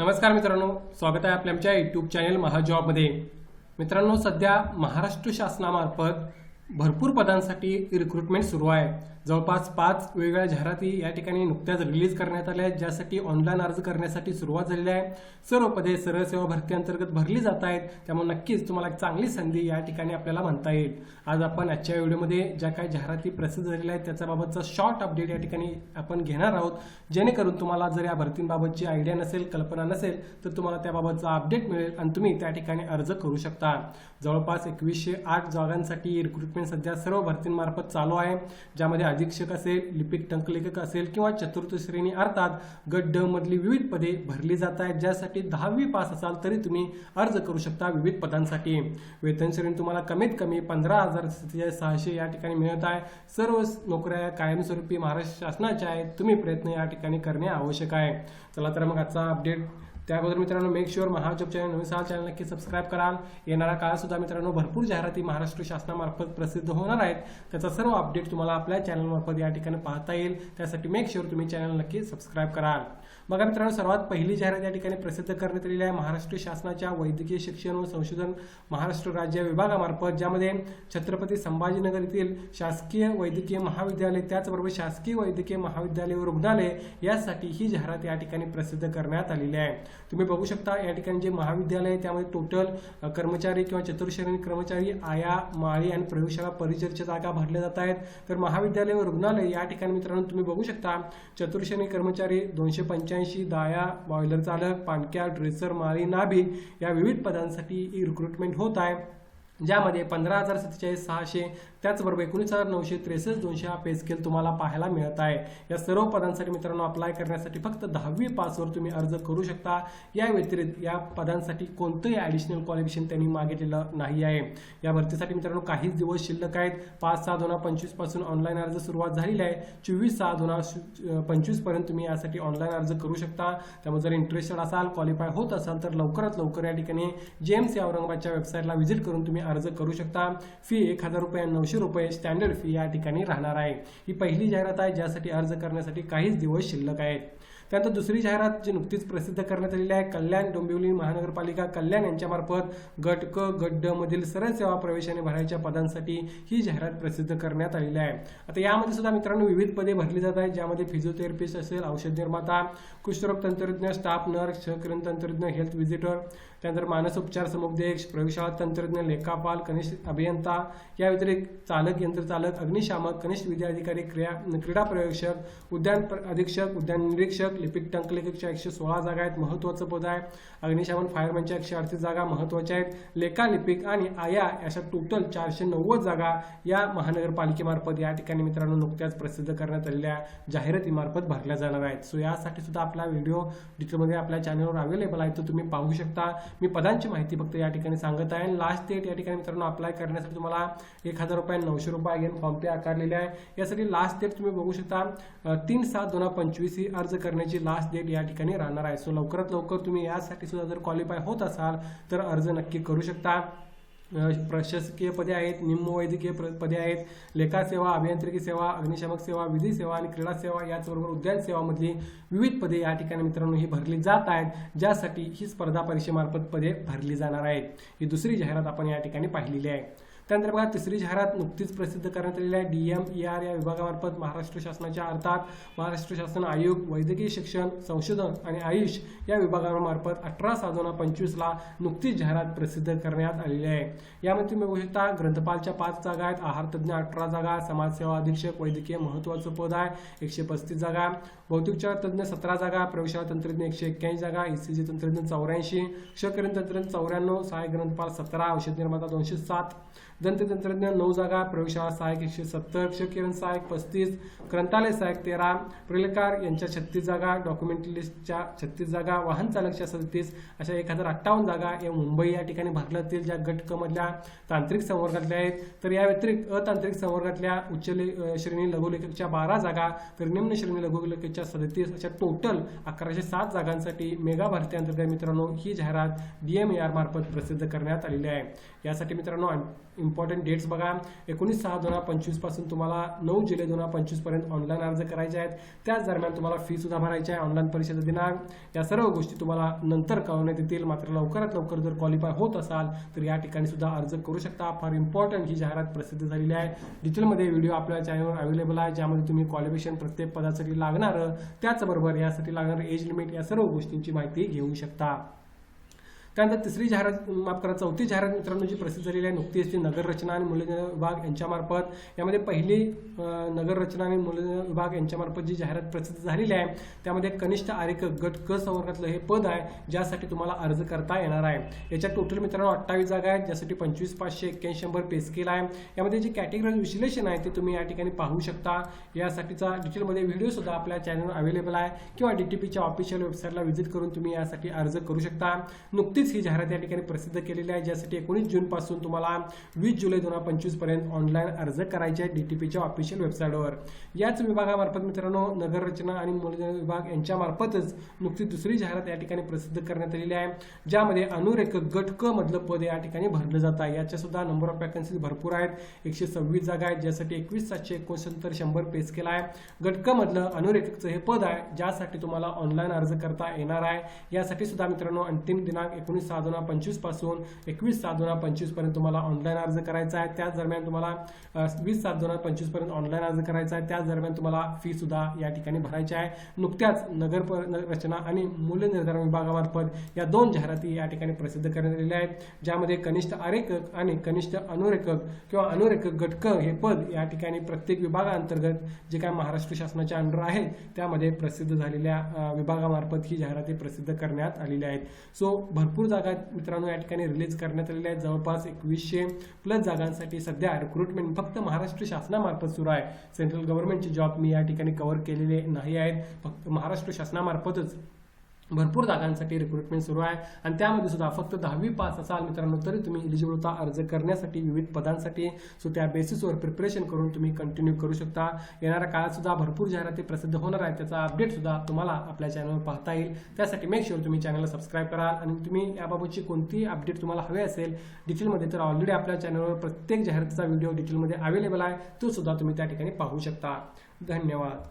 नमस्कार मित्रांनो स्वागत आहे आपल्या आमच्या यूट्यूब चॅनल महाजॉबमध्ये. मित्रांनो सध्या महाराष्ट्र शासनामार्फत भरपूर पदांसाठी रिक्रुटमेंट सुरू आहे. जवळपास पाच वेगवेगळ्या जाहिराती या ठिकाणी नुकत्याच रिलीज करण्यात आल्या आहेत ज्यासाठी ऑनलाईन अर्ज करण्यासाठी सुरुवात झालेली आहे. सर्व पदे सरळ सेवा भरती अंतर्गत भरली जात आहेत. त्यामुळे नक्कीच तुम्हाला एक चांगली संधी या ठिकाणी आपल्याला म्हणता येईल. आज आपण आजच्या व्हिडिओमध्ये ज्या काही जाहिराती प्रसिद्ध झालेल्या आहेत त्याच्याबाबतचा शॉर्ट अपडेट या ठिकाणी आपण घेणार आहोत. जेणेकरून तुम्हाला जर या भरतींबाबतची आयडिया नसेल कल्पना नसेल तर तुम्हाला त्याबाबतचा अपडेट मिळेल आणि तुम्ही त्या ठिकाणी अर्ज करू शकता. जवळपास एकवीसशे आठ जागांसाठी रिक्रुटमेंट सध्या सर्व भरतींमार्फत चालू आहे ज्यामध्ये अधीक्षक असेल लिपिक टंकलेखक असेल किंवा चतुर्थ श्रेणी अर्थात गट ड मधली विविध पदे भरली जात आहेत ज्यासाठी दहावी पास असाल तरी तुम्ही अर्ज करू शकता विविध पदांसाठी. वेतन श्रेणी तुम्हाला कमीत कमी पंधरा हजार सहाशे या ठिकाणी मिळत आहे. सर्व नोकऱ्या कायमस्वरूपी महाराष्ट्र शासनाच्या आहेत. तुम्ही प्रयत्न या ठिकाणी करणे आवश्यक आहे. चला तर मग आजचा अपडेट त्या अगोदर मित्रांनो मेक शुअर महाजॉब चॅनल नवीन सहा चॅनल नक्की सबस्क्राईब कराल. येणारा काळ सुद्धा मित्रांनो भरपूर जाहिराती महाराष्ट्र शासनामार्फत प्रसिद्ध होणार आहेत. त्याचा सर्व अपडेट तुम्हाला आपल्या चॅनलमार्फत या ठिकाणी पाहता येईल. त्यासाठी मेक शुअर तुम्ही चॅनल नक्की सबस्क्राईब कराल. बघा मित्रांनो सर्वात पहिली जाहिरात या ठिकाणी प्रसिद्ध करण्यात आलेली आहे महाराष्ट्र शासनाच्या वैद्यकीय शिक्षण व संशोधन महाराष्ट्र राज्य विभागामार्फत ज्यामध्ये छत्रपती संभाजीनगर येथील शासकीय वैद्यकीय महाविद्यालय त्याचबरोबर शासकीय वैद्यकीय महाविद्यालय व रुग्णालय यासाठी ही जाहिरात या ठिकाणी प्रसिद्ध करण्यात आलेली आहे. तुम्ही बघू शकता या ठिकाणी जे महाविद्यालय आहे त्यामध्ये टोटल कर्मचारी किंवा चतुर्श्रेणी कर्मचारी आया माळी आणि प्रयोगशाळा परिचरच्या जागा भरल्या जात आहेत. तर महाविद्यालय व रुग्णालय या ठिकाणी मित्रांनो तुम्ही बघू शकता चतुर्श्रेणी कर्मचारी दोनशे पंच्याऐंशी दाया बॉयलर चालक पाणक्या ड्रेसर माळी नाभी या विविध पदांसाठी रिक्रुटमेंट होत आहे. ज्यामध्ये पंधरा हजार सत्तेचाळीस सहाशे त्याचबरोबर एकोणीस हजार नऊशे त्रेसष्ट दोनशे हा पे स्केल तुम्हाला पाहायला मिळत आहे. या सर्व पदांसाठी मित्रांनो अप्लाय करण्यासाठी फक्त दहावी पासवर तुम्ही अर्ज करू शकता. या व्यतिरिक्त या पदांसाठी कोणतंही ॲडिशनल क्वालिफिकेशन त्यांनी मागितलेलं नाही आहे. या भरतीसाठी मित्रांनो काहीच दिवस शिल्लक आहेत. पाच सहा दोन हजार पंचवीसपासून ऑनलाईन अर्ज सुरुवात झालेली आहे. चोवीस सहा दोन हजार पंचवीसपर्यंत तुम्ही यासाठी ऑनलाईन अर्ज करू शकता. त्यामुळे जर इंटरेस्टेड असाल क्वालिफाय होत असाल तर लवकरात लवकर या ठिकाणी जेएमसी औरंगाबादच्या वेबसाईटला व्हिजिट करून तुम्ही अर्ज करू शकता. फी एक हजार रुपये नऊशे रुपये स्टँडर्ड फी या ठिकाणी राहणार आहे. ही पहिली जाहिरात आहे ज्यासाठी अर्ज करण्यासाठी काहीच दिवस शिल्लक आहेत. त्यानंतर दुसरी जाहिरात जी नुकतीच प्रसिद्ध करण्यात आलेली आहे कल्याण डोंबिवली महानगरपालिका कल्याण यांच्यामार्फत गट क गट ड मधील सरळ सेवा प्रवेशाने भरायच्या पदांसाठी ही जाहिरात प्रसिद्ध करण्यात आलेली आहे. आता यामध्ये सुद्धा मित्रांनो विविध पदे भरली जात आहेत ज्यामध्ये फिजिओथेरपिस्ट असेल औषध निर्माता कुष्ठरोग तंत्रज्ञ स्टाफ नर्स सहकरण तंत्रज्ञ हेल्थ व्हिजिटर त्यानंतर मानसोपचार समुपदेश प्रयोगशाळा तंत्रज्ञ लेखापाल कनिष्ठ अभियंता या व्यतिरिक्त चालक यंत्रचालक अग्निशामक कनिष्ठ विद्या अधिकारी क्रिया क्रीडा प्रयोगशक उद्यान प्र- अधीक्षक उद्यान निरीक्षक लिपिक टंकलेखकच्या एकशे सोळा जागा आहेत महत्त्वाचं पद आहे. अग्निशमन फायरमॅनच्या एकशे अडतीस जागा महत्त्वाच्या आहेत. लेखा लिपिक आणि आया अशा टोटल चारशे नव्वद जागा या महानगरपालिकेमार्फत या ठिकाणी मित्रांनो नुकत्याच प्रसिद्ध करण्यात आलेल्या जाहिरातीमार्फत भरल्या जाणार आहेत. सो यासाठी सुद्धा आपला व्हिडिओ डिटेलमध्ये आपल्या चॅनलवर अवेलेबल आहे तो तुम्ही पाहू शकता. मी पदांची माहिती फक्त या ठिकाणी सांगत आहे. लास्ट डेट या ठिकाणी मित्रांनो अप्लाय करण्यासाठी तुम्हाला एक हजार रुपये नऊशे रुपये अगेन फॉर्म पे आकारलेले आहे. यासाठी लास्ट डेट तुम्ही बघू शकता. तीन सात दोन हजार पंचवीस ही अर्ज करण्याची लास्ट डेट या ठिकाणी राहणार आहे. सो लवकरात लवकर तुम्ही यासाठी सुद्धा जर क्वालिफाय होत असाल तर अर्ज नक्की करू शकता. प्रशासकीय पदे आहेत निम्न वैद्यकीय पदे आहेत. लेखा सेवा अभियांत्रिकी सेवा अग्निशामक सेवा विधी सेवा आणि क्रीडा सेवा याचबरोबर उद्यान सेवामधली विविध पदे या ठिकाणी मित्रांनो ही भरली जात आहेत. ज्यासाठी ही स्पर्धा परीक्षेमार्फत पदे भरली जाणार आहेत. ही दुसरी जाहिरात आपण या ठिकाणी पाहिलेली आहे. त्यानंतर बघा तिसरी जाहिरात नुकतीच प्रसिद्ध करण्यात आलेली आहे. डी एम ई आर या विभागामार्फत महाराष्ट्र शासनाच्या अर्थात महाराष्ट्र शासन आयोग वैद्यकीय शिक्षण संशोधन आणि आयुष या विभागामार्फत अठरा सहा दोन पंचवीसला नुकतीच जाहिरात प्रसिद्ध करण्यात आलेली आहे. यामध्ये तुम्ही बघू शकता ग्रंथपालच्या पाच जागा आहेत. आहार तज्ज्ञ अठरा जागा समाजसेवा अधीक्षक वैद्यकीय महत्त्वाचं पद आहे एकशे पस्तीस जागा. भौतिकचार तज्ज्ञ सतरा जागा प्रयोगशाळा तंत्रज्ञ एकशे एक्क्याऐंशी जागा ईसीजी तंत्रज्ञ चौऱ्याऐंशी क्षकरण तंत्रज्ञ चौऱ्याण्णव सहाय्यक ग्रंथपाल सतरा औषध निर्माता दोनशे सात. दंततंत्रज्ञ नऊ जागा प्रयोगशाळा सहाय्यक एकशे सत्तर क्षकिरण सहाय्यक पस्तीस ग्रंथालय सहाय्यक तेरा प्रलेकार यांच्या छत्तीस जागा डॉक्युमेंटलिस्टच्या छत्तीस जागा वाहन चालकच्या सदतीस अशा एक हजार अठ्ठावन्न जागा या मुंबई या ठिकाणी भरल्या जातील ज्या गटकमधल्या तांत्रिक संवर्गातल्या आहेत. तर या व्यतिरिक्त अतांत्रिक संवर्गातल्या उच्च श्रेणी लघुलेखकच्या बारा जागा तर निम्न श्रेणी लघुलेखकच्या सदतीस अशा टोटल अकराशे सात जागांसाठी मेगा भरती अंतर्गत मित्रांनो ही जाहिरात डी एम मार्फत प्रसिद्ध करण्यात आलेली आहे. यासाठी मित्रांनो इम्पॉर्टंट डेट्स बघा. एकोणीस सहा दोन हजार पंचवीसपासून तुम्हाला नऊ जुलै दोन हजार पंचवीसपर्यंत ऑनलाईन अर्ज करायचे आहेत. त्याच दरम्यान तुम्हाला फी सुद्धा भरायची आहे. ऑनलाईन परीक्षेचा दिनांक. या सर्व गोष्टी तुम्हाला नंतर कळवण्यात येतील. मात्र लवकरात लवकर जर क्वालिफाय होत असाल तर या ठिकाणी सुद्धा अर्ज करू शकता. फार इम्पॉर्टंट ही जाहिरात प्रसिद्ध झालेली आहे. डिटेलमध्ये व्हिडिओ आपल्या चॅनलवर अवेलेबल आहे ज्यामध्ये तुम्ही क्वालिफिकेशन प्रत्येक पदासाठी लागणारं त्याचबरोबर यासाठी लागणारं एज लिमिट या सर्व गोष्टींची माहिती घेऊ शकता. त्यानंतर तिसरी जाहिरात माफ करा चौथी जाहिरात मित्रांनो जी प्रसिद्ध झालेली आहे नुकतीच ती नगररचना आणि मूल्यनिर्णय विभाग यांच्यामार्फत. यामध्ये पहिली नगररचना आणि मूल्यनिर्णय विभाग यांच्यामार्फत जी जाहिरात प्रसिद्ध झालेली आहे त्यामध्ये कनिष्ठ आरेख गट क संवर्गातलं हे पद आहे ज्यासाठी तुम्हाला अर्ज करता येणार आहे. याच्या टोटल मित्रांनो अठ्ठावीस जागा आहेत ज्यासाठी पंचवीस पाचशे एक्क्याऐंशी शंभर पे स्केल आहे. यामध्ये जे कॅटेगरी विश्लेषण आहे ते तुम्ही या ठिकाणी पाहू शकता. यासाठीचा डिटेलमध्ये व्हिडिओ सुद्धा आपल्या चॅनलवर अवेलेबल आहे किंवा डी टी पीच्या ऑफिशियल वेबसाईटला व्हिजिट करून तुम्ही यासाठी अर्ज करू शकता. नुकतीच ही जाहिरात या ठिकाणी प्रसिद्ध केलेली आहे ज्यासाठी एकोणीस जून पासून तुम्हाला वीस जुलै दोन हजार पंचवीसपर्यंत ऑनलाईन अर्ज करायचे आहे डीटीपीच्या ऑफिशियल वेबसाईटवर याच विभागामार्फत मित्रांनो नगर रचना आणि मनोरंजन विभाग यांच्यामार्फतच नुकतीच दुसरी जाहिरात या ठिकाणी प्रसिद्ध करण्यात आलेली आहे ज्यामध्ये अनुरेखक गट क मधलं पद या ठिकाणी भरलं जात आहे. याच्या सुद्धा नंबर ऑफ वॅकन्सीज भरपूर आहेत. एकशे सव्वीस जागा आहेत ज्यासाठी एकवीस सातशे एकोणसत्तर शंभर पेस केला आहे. गट क मधलं अनुरेखकचं हे पद आहे ज्यासाठी तुम्हाला ऑनलाईन अर्ज करता येणार आहे. यासाठी सुद्धा मित्रांनो अंतिम दिनांक एकोणीस सहा दोन हजार पंचवीसपासून एकवीस सात दोन हजार पंचवीसपर्यंत तुम्हाला ऑनलाईन अर्ज करायचा आहे. त्याच दरम्यान तुम्हाला वीस सात दोन हजार पंचवीसपर्यंत ऑनलाईन अर्ज करायचा आहे. त्याच दरम्यान तुम्हाला फी सुद्धा या ठिकाणी भरायची आहे. नुकत्याच नगर रचना आणि मूल्य निर्धारण विभागामार्फत या दोन जाहिराती या ठिकाणी प्रसिद्ध करण्यात आलेल्या आहेत. ज्यामध्ये कनिष्ठ आरेखक आणि कनिष्ठ अनुरेखक किंवा अनुरेखक गटक हे पद या ठिकाणी प्रत्येक विभागाअंतर्गत जे काय महाराष्ट्र शासनाच्या अंडर आहे त्यामध्ये प्रसिद्ध झालेल्या विभागामार्फत ही जाहिराती प्रसिद्ध करण्यात आलेल्या आहेत. सो भरपूर जागा मित्रांनो या ठिकाणी रिलीज करण्यात आलेल्या आहेत. जवळपास एकवीसशे प्लस जागांसाठी सध्या रिक्रुटमेंट फक्त महाराष्ट्र शासनामार्फत सुरू आहे. सेंट्रल गव्हर्नमेंटचे जॉब मी या ठिकाणी कव्हर केलेले नाही आहेत. फक्त महाराष्ट्र शासनामार्फतच भरपूर जागांसाठी रिक्रुटमेंट सुरू आहे. आणि त्यामध्ये सुद्धा फक्त दहावी पास असाल मित्रांनो तरी तुम्ही एलिजिबल होता. अर्ज करण्यासाठी विविध पदांसाठी. सो त्या बेसिसवर प्रिपरेशन करून तुम्ही कंटिन्यू करू शकता. येणाऱ्या काळात सुद्धा भरपूर जाहिराती प्रसिद्ध होणार आहे त्याचा अपडेट सुद्धा तुम्हाला आपल्या चॅनलवर पाहता येईल. त्यासाठी मेक शुअर तुम्ही चॅनलला सबस्क्राईब कराल आणि तुम्ही याबाबतची कोणतीही अपडेट तुम्हाला हवे असेल डिटेलमध्ये तर ऑलरेडी आपल्या चॅनलवर प्रत्येक जाहिरातीचा व्हिडिओ डिटेलमध्ये अवेलेबल आहे. तो सुद्धा तुम्ही त्या ठिकाणी पाहू शकता. धन्यवाद.